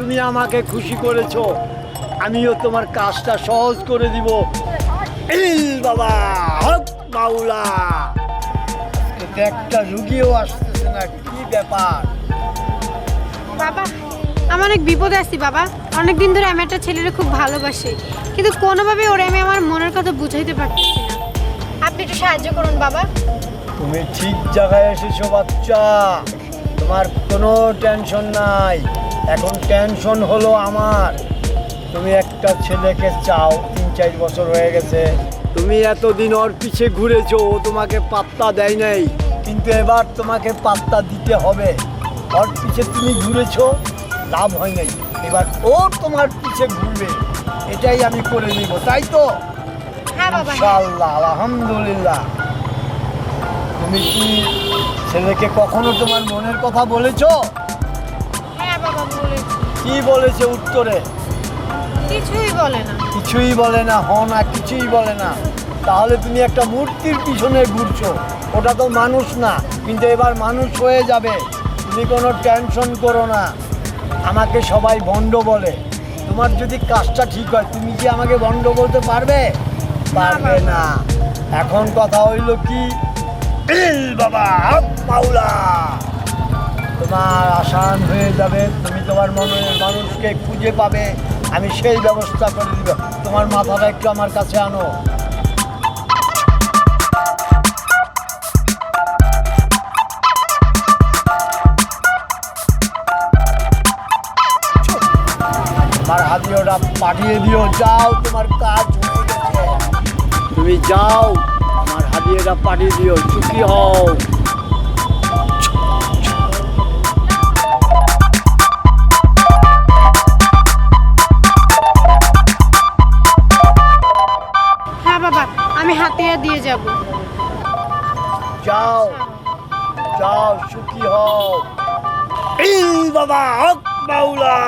তুমি আমাকে খুশি করেছ আমিও তোমার কাজটা সহজ করে দিব। বাবা হক মাওলা। একটা রুগীও আসতেছে না কি ব্যাপার? বাবা আমার অনেক বিপদে আছি বাবা। অনেক দিন ধরে আমি একটা ছেলেকে খুব ভালোবাসি। কিন্তু কোনোভাবে ওরে আমি আমার মনের কথা বুঝাইতে পারতেছি না। আপনি একটু সাহায্য করুন বাবা। তুমি ঠিক জায়গায় এসেছ বাচ্চা। তোমার কোনো টেনশন নাই। এখন টেনশন হলো আমার। তুমি একটা ছেলেকে চাও তিন চার বছর হয়ে গেছে। তুমি এতদিন ওর পিছে ঘুরেছো ও তোমাকে পাত্তা দেয় নাই। কিন্তু এবার তোমাকে পাত্তা দিতে হবে। ওর পিছে তুমি ঘুরেছো লাভ হয় নাই। এবার ও তোমার পিছে ঘুরবে। এটাই আমি করে নিব তাই তো? হ্যাঁ বাবা। ইনশাআল্লাহ আলহামদুলিল্লাহ। তুমি কি ছেলেকে কখনো তোমার মনের কথা হ্যাঁ বলেছি? কি বলেছে উত্তরে? কিছুই বলে না। কিছুই বলে না হ না কিছুই বলে না। তাহলে তুমি একটা মূর্তির পিছনে ঘুরছো। ওটা তো মানুষ না কিন্তু এবার মানুষ হয়ে যাবে। তুমি কোনো টেনশন করো না। আমাকে সবাই ভণ্ড বলে। তোমার যদি কাজটা ঠিক হয় তুমি কি আমাকে ভণ্ড বলতে পারবে? পারবে না। এখন কথা হইল কি? বাবা মাওলা! তোমার আসান হয়ে যাবে, তুমি তোমার মনের মানুষকে খুঁজে পাবে, আমি সেই ব্যবস্থা করে দিব। তোমার মাথাটা একটু আমার কাছে আনো। তোমার হাতিওটা পাঠিয়ে দিও, যাও, তোমার কাজ তুমি যাও আমার হাতিয়েটা পাঠিয়ে দিও চুকি হও। যাব। যাও যাও সুখী হও। বাবা হক মাওলা।